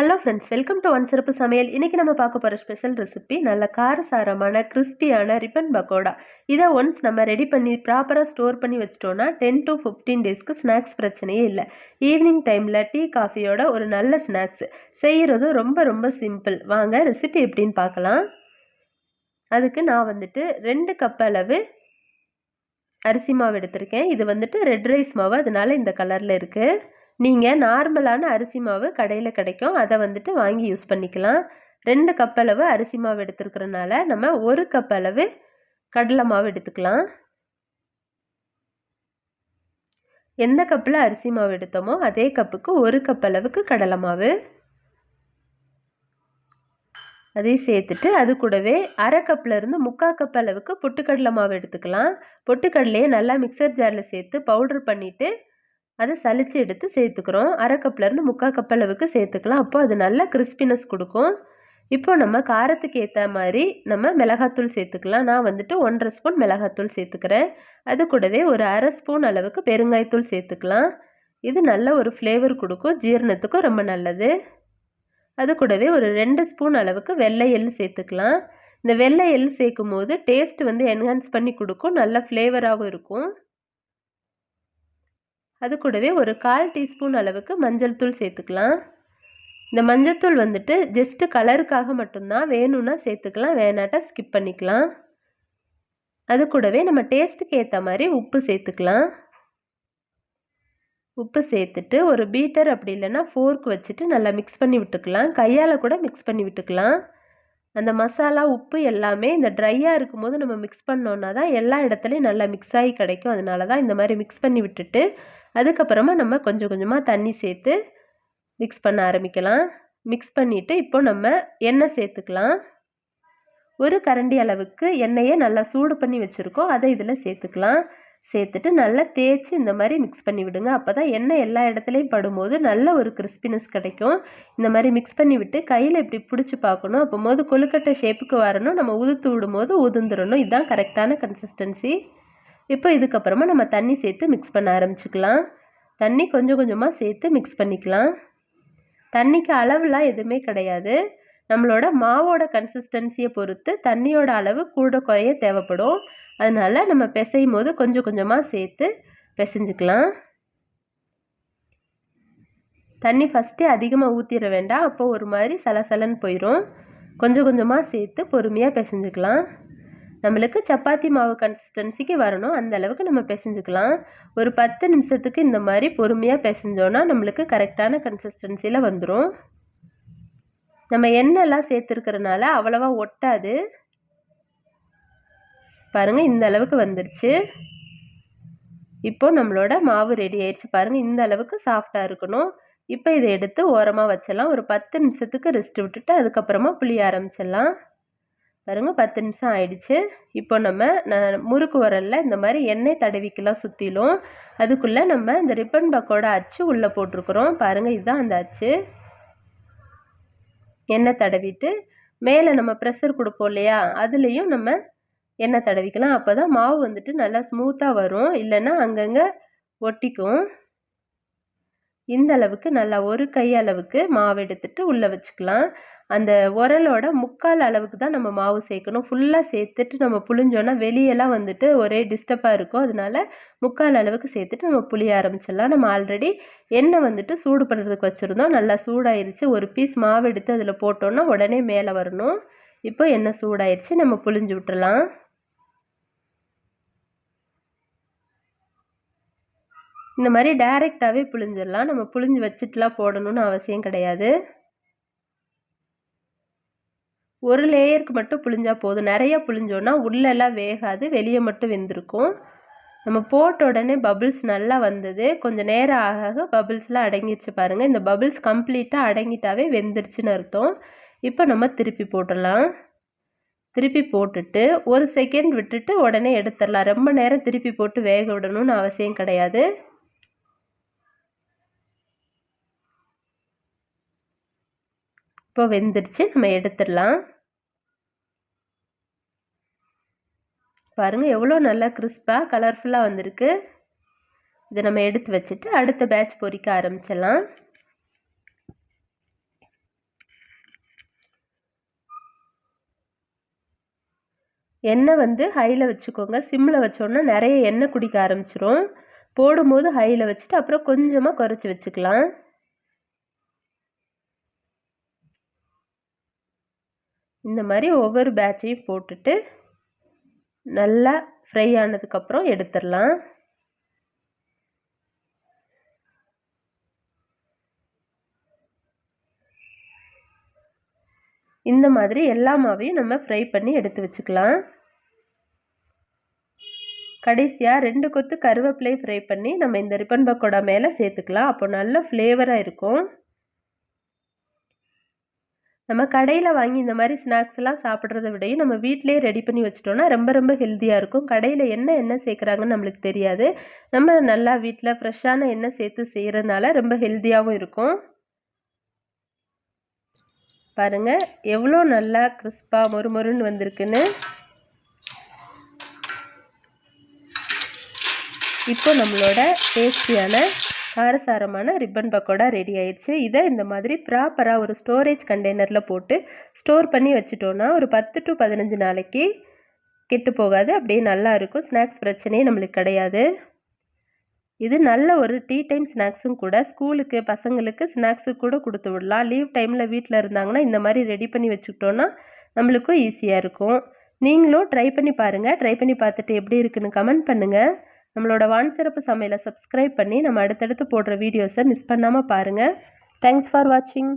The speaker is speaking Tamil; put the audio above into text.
Hello friends welcome to one சிறப்பு சமையல் இன்றைக்கி நம்ம பார்க்க போகிற ஸ்பெஷல் ரெசிபி நல்ல காரசாரமான கிறிஸ்பியான ரிப்பன் பக்கோடா இதை ஒன்ஸ் நம்ம ரெடி பண்ணி ப்ராப்பராக ஸ்டோர் பண்ணி வச்சிட்டோன்னா டென் டு ஃபிஃப்டீன் டேஸ்க்கு ஸ்நாக்ஸ் பிரச்சனையே இல்லை. ஈவினிங் டைமில் டீ காஃபியோட ஒரு நல்ல ஸ்நாக்ஸ் செய்கிறதும் ரொம்ப ரொம்ப சிம்பிள் வாங்க ரெசிபி எப்படின்னு பார்க்கலாம். அதுக்கு நான் வந்துட்டு ரெண்டு கப் அளவு அரிசி மாவு எடுத்திருக்கேன். இது வந்துட்டு ரெட் ரைஸ் மாவு. அதனால இந்த கலரில் இருக்குது நீங்கள் நார்மலான அரிசி மாவு கடையில் கிடைக்கும். அதை வந்துட்டு வாங்கி யூஸ் பண்ணிக்கலாம். ரெண்டு கப் அளவு அரிசி மாவு எடுத்துருக்கிறனால நம்ம ஒரு கப் அளவு கடலை மாவு எடுத்துக்கலாம். எந்த கப்பில் அரிசி மாவு எடுத்தோமோ அதே கப்புக்கு ஒரு கப் அளவுக்கு கடலை மாவு. அதையும் சேர்த்துட்டு அது கூடவே அரை கப்லேருந்து முக்கால் கப் அளவுக்கு பொட்டுக்கடலை மாவு எடுத்துக்கலாம். பொட்டுக்கடலையே நல்லா மிக்சர் ஜாரில் சேர்த்து பவுட்ரு பண்ணிவிட்டு அதை சளிச்சு எடுத்து சேர்த்துக்கிறோம். அரை கப்லேருந்து முக்கால் கப் அளவுக்கு சேர்த்துக்கலாம். அப்போது அது நல்லா கிறிஸ்பினஸ் கொடுக்கும். இப்போ நம்ம காரத்துக்கு ஏற்ற மாதிரி நம்ம மிளகாத்தூள் சேர்த்துக்கலாம். நான் வந்துட்டு ஒன்றரை ஸ்பூன் மிளகாத்தூள் சேர்த்துக்கிறேன். அது கூடவே ஒரு அரை ஸ்பூன் அளவுக்கு பெருங்காயத்தூள் சேர்த்துக்கலாம். இது நல்ல ஒரு ஃப்ளேவர் கொடுக்கும். ஜீரணத்துக்கும் ரொம்ப நல்லது. அது கூடவே ஒரு ரெண்டு ஸ்பூன் அளவுக்கு வெள்ளை எள் சேர்த்துக்கலாம். இந்த வெள்ளை எள் சேர்க்கும் போது டேஸ்ட் வந்து என்ஹான்ஸ் பண்ணி கொடுக்கும். நல்ல ஃப்ளேவராகவும் இருக்கும். அது கூடவே ஒரு கால் டீஸ்பூன் அளவுக்கு மஞ்சள் தூள் சேர்த்துக்கலாம். இந்த மஞ்சள் தூள் வந்துட்டு ஜஸ்ட்டு கலருக்காக மட்டும்தான் வேணும்னா சேர்த்துக்கலாம் வேணாட்டா ஸ்கிப் பண்ணிக்கலாம். அது கூடவே நம்ம டேஸ்ட்டுக்கு ஏற்ற மாதிரி உப்பு சேர்த்துக்கலாம். உப்பு சேர்த்துட்டு ஒரு பீட்டர் அப்படி இல்லைன்னா ஃபோர்க் வச்சுட்டு நல்லா மிக்ஸ் பண்ணி விட்டுக்கலாம். கையால் கூட மிக்ஸ் பண்ணி விட்டுக்கலாம். அந்த மசாலா உப்பு எல்லாமே இந்த ட்ரையாக இருக்கும்போது நம்ம மிக்ஸ் பண்ணோன்னா தான் எல்லா இடத்துலையும் நல்லா மிக்ஸ் ஆகி கிடைக்கும். அதனால தான் இந்த மாதிரி மிக்ஸ் பண்ணி விட்டுட்டு அதுக்கப்புறமா நம்ம கொஞ்சம் கொஞ்சமாக தண்ணி சேர்த்து மிக்ஸ் பண்ண ஆரம்பிக்கலாம். மிக்ஸ் பண்ணிவிட்டு இப்போ நம்ம எண்ணெய் சேர்த்துக்கலாம். ஒரு கரண்டி அளவுக்கு எண்ணெயை நல்லா சூடு பண்ணி வச்சுருக்கோம். அதை இதில் சேர்த்துக்கலாம். சேர்த்துட்டு நல்லா தேய்ச்சி இந்த மாதிரி மிக்ஸ் பண்ணி விடுங்க. அப்போ தான் எண்ணெய் எல்லா இடத்துலையும் படும்போது நல்ல ஒரு கிறிஸ்பினஸ் கிடைக்கும். இந்த மாதிரி மிக்ஸ் பண்ணி விட்டு கையில் இப்படி பிடிச்சி பார்க்கணும். அப்போ போது கொழுக்கட்டை ஷேப்புக்கு வரணும். நம்ம உதுத்து விடும்போது உதுந்துடணும் இதுதான் கரெக்டான கன்சிஸ்டன்சி இப்போ இதுக்கப்புறமா நம்ம தண்ணி சேர்த்து மிக்ஸ் பண்ண ஆரம்பிச்சுக்கலாம். தண்ணி கொஞ்சம் கொஞ்சமாக சேர்த்து மிக்ஸ் பண்ணிக்கலாம். தண்ணிக்கு அளவுலாம் எதுவுமே கிடையாது. நம்மளோட மாவோட கன்சிஸ்டன்சியை பொறுத்து தண்ணியோட அளவு கூட குறைய தேவைப்படும். அதனால் நம்ம பிசையும் போது கொஞ்சம் கொஞ்சமாக சேர்த்து பிசைஞ்சுக்கலாம். தண்ணி ஃபஸ்ட்டே அதிகமாக ஊற்றிட வேண்டாம். அப்போ ஒரு மாதிரி சலசலன்னு போயிடும் கொஞ்சம் கொஞ்சமாக சேர்த்து பொறுமையாக பிசைஞ்சுக்கலாம். நம்மளுக்கு சப்பாத்தி மாவு கன்சிஸ்டன்சிக்கு வரணும். அந்த அளவுக்கு நம்ம பிசைஞ்சுக்கலாம். ஒரு பத்து நிமிஷத்துக்கு இந்த மாதிரி பொறுமையாக பிசைஞ்சோன்னா நம்மளுக்கு கரெக்டான கன்சிஸ்டன்சியில் வந்துடும் நம்ம எண்ணெய்லாம் சேர்த்துருக்கிறனால அவ்வளோவா ஒட்டாது. பாருங்கள் இந்த அளவுக்கு வந்துருச்சு. இப்போ நம்மளோட மாவு ரெடி ஆயிடுச்சு பாருங்கள் இந்த அளவுக்கு சாஃப்டாக இருக்கணும். இப்போ இதை எடுத்து ஓரமாக வச்சிடலாம். ஒரு பத்து நிமிஷத்துக்கு ரெஸ்ட் விட்டுட்டு அதுக்கப்புறமா புளிய ஆரம்பிச்சிடலாம். பாருங்கள் பத்து நிமிஷம் ஆயிடுச்சு. இப்போ நம்ம முறுக்கு உரலில் இந்த மாதிரி எண்ணெய் தடவிக்கலாம் சுற்றிலும் அதுக்குள்ளே நம்ம இந்த ரிப்பன் பக்கோட அச்சு உள்ளே போட்டிருக்குறோம். பாருங்கள் இதுதான் அந்த அச்சு. எண்ணெய் தடவிட்டு மேலே நம்ம ப்ரெஷர் கொடுப்போம் இல்லையா? அதுலேயும் நம்ம எண்ணெய் தடவிக்கலாம். அப்போ தான் மாவு வந்துட்டு நல்லா ஸ்மூத்தாக வரும். இல்லைன்னா அங்கங்கே ஒட்டிக்கும். இந்த அளவுக்கு நல்லா ஒரு கை அளவுக்கு மாவு எடுத்துட்டு உள்ளே வச்சுக்கலாம். அந்த உரலோட முக்கால் அளவுக்கு தான் நம்ம மாவு சேர்க்கணும். ஃபுல்லாக சேர்த்துட்டு நம்ம புளிஞ்சோன்னா வெளியெல்லாம் வந்துட்டு ஒரே டிஸ்டர்பாக இருக்கும். அதனால முக்கால் அளவுக்கு சேர்த்துட்டு நம்ம புளிய ஆரம்பிச்சிடலாம். நம்ம ஆல்ரெடி எண்ணெய் வந்துட்டு சூடு பண்ணுறதுக்கு வச்சுருந்தோம். நல்லா சூடாயிருச்சு. ஒரு பீஸ் மாவு எடுத்து அதில் போட்டோன்னா உடனே மேலே வரணும். இப்போ எண்ணெய் சூடாயிருச்சு. நம்ம புளிஞ்சு விட்டுறலாம் இந்த மாதிரி டைரெக்டாகவே புழிஞ்சிடலாம். நம்ம புழிஞ்சு வச்சுட்டுலாம் போடணும்னு அவசியம் கிடையாது. ஒரு லேயருக்கு மட்டும் புழிஞ்சா போதும். நிறைய புழிஞ்சோன்னா உள்ளெல்லாம் வேகாது. வெளியே மட்டும் வெந்திருக்கும். நம்ம போட்ட உடனே பபிள்ஸ் நல்லா வந்தது. கொஞ்சம் நேரம் ஆக ஆக பபிள்ஸ்லாம் அடங்கிடுச்சு பாருங்கள் இந்த பபிள்ஸ் கம்ப்ளீட்டாக அடங்கிட்டாவே வெந்துருச்சுன்னு அர்த்தம். இப்போ நம்ம திருப்பி போட்டுடலாம். திருப்பி போட்டுட்டு ஒரு செகண்ட் விட்டுட்டு உடனே எடுத்துடலாம். ரொம்ப நேரம் திருப்பி போட்டு வேக விடணும்னு அவசியம் கிடையாது. இப்போ வெந்துருச்சு நம்ம எடுத்துடலாம். பாருங்கள் எவ்வளோ நல்லா கிறிஸ்பாக கலர்ஃபுல்லாக வந்திருக்கு. இதை நம்ம எடுத்து வச்சுட்டு அடுத்த பேட்ச் பொறிக்க ஆரம்பிச்சிடலாம். எண்ணெய் வந்து ஹையில் வச்சுக்கோங்க. சிம்மில் வச்சோன்னா நிறைய எண்ணெய் குடிக்க ஆரம்பிச்சிரும். போடும்போது ஹையில் வச்சுட்டு அப்புறம் கொஞ்சமாக குறைச்சி வச்சுக்கலாம். இந்த மாதிரி ஒவ்வொரு பேட்சையும் போட்டுட்டு நல்லா ஃப்ரை ஆனதுக்கப்புறம் எடுத்துடலாம். இந்த மாதிரி எல்லா மாவையும் நம்ம ஃப்ரை பண்ணி எடுத்து வச்சுக்கலாம். கடைசியாக ரெண்டு கொத்து கருவேப்பிலை ஃப்ரை பண்ணி நம்ம இந்த ரிப்பன் பக்கோடா மேலே சேர்த்துக்கலாம். அப்போ நல்ல ஃப்ளேவராக இருக்கும். நம்ம கடையில் வாங்கி இந்த மாதிரி ஸ்நாக்ஸ் எல்லாம் சாப்பிட்றத விடையும் நம்ம வீட்டிலே ரெடி பண்ணி வச்சிட்டோம்னா ரொம்ப ரொம்ப ஹெல்த்தியாக இருக்கும். கடையில் என்ன எண்ணெய் சேர்க்குறாங்கன்னு நம்மளுக்கு தெரியாது. நம்ம நல்லா வீட்டில் ஃப்ரெஷ்ஷான எண்ணெய் சேர்த்து செய்கிறதுனால ரொம்ப ஹெல்த்தியாகவும் இருக்கும். பாருங்கள் எவ்வளோ நல்லா கிறிஸ்பாக மொறு மொறுன்னு வந்திருக்குன்னு. இப்போ நம்மளோட டேஸ்டியான காரசாரமான ரிப்பன் பக்கோடா ரெடி ஆயிடுச்சு. இதை இந்த மாதிரி ப்ராப்பராக ஒரு ஸ்டோரேஜ் கண்டெய்னரில் போட்டு ஸ்டோர் பண்ணி வச்சுட்டோன்னா ஒரு பத்து டு பதினஞ்சு நாளைக்கு கெட்டு போகாது. அப்படியே நல்லா இருக்கும். ஸ்நாக்ஸ் பிரச்சனையே நம்மளுக்கு கிடையாது. இது நல்ல ஒரு டீ டைம் ஸ்நாக்ஸும் கூட. ஸ்கூலுக்கு பசங்களுக்கு ஸ்நாக்ஸு கூட கொடுத்து விடலாம். லீவ் டைமில் வீட்டில் இருந்தாங்கன்னா இந்த மாதிரி ரெடி பண்ணி வச்சுக்கிட்டோன்னா நம்மளுக்கும் ஈஸியாக இருக்கும். நீங்களும் ட்ரை பண்ணி பாருங்கள் ட்ரை பண்ணி பார்த்துட்டு எப்படி இருக்குன்னு கமெண்ட் பண்ணுங்கள் நம்மளோட வான் சிறப்பு சமையலை சப்ஸ்கிரைப் பண்ணி நம்ம அடுத்தடுத்து போடுற வீடியோஸை மிஸ் பண்ணாமல் பாருங்கள் தேங்க்ஸ் ஃபார் வாட்சிங்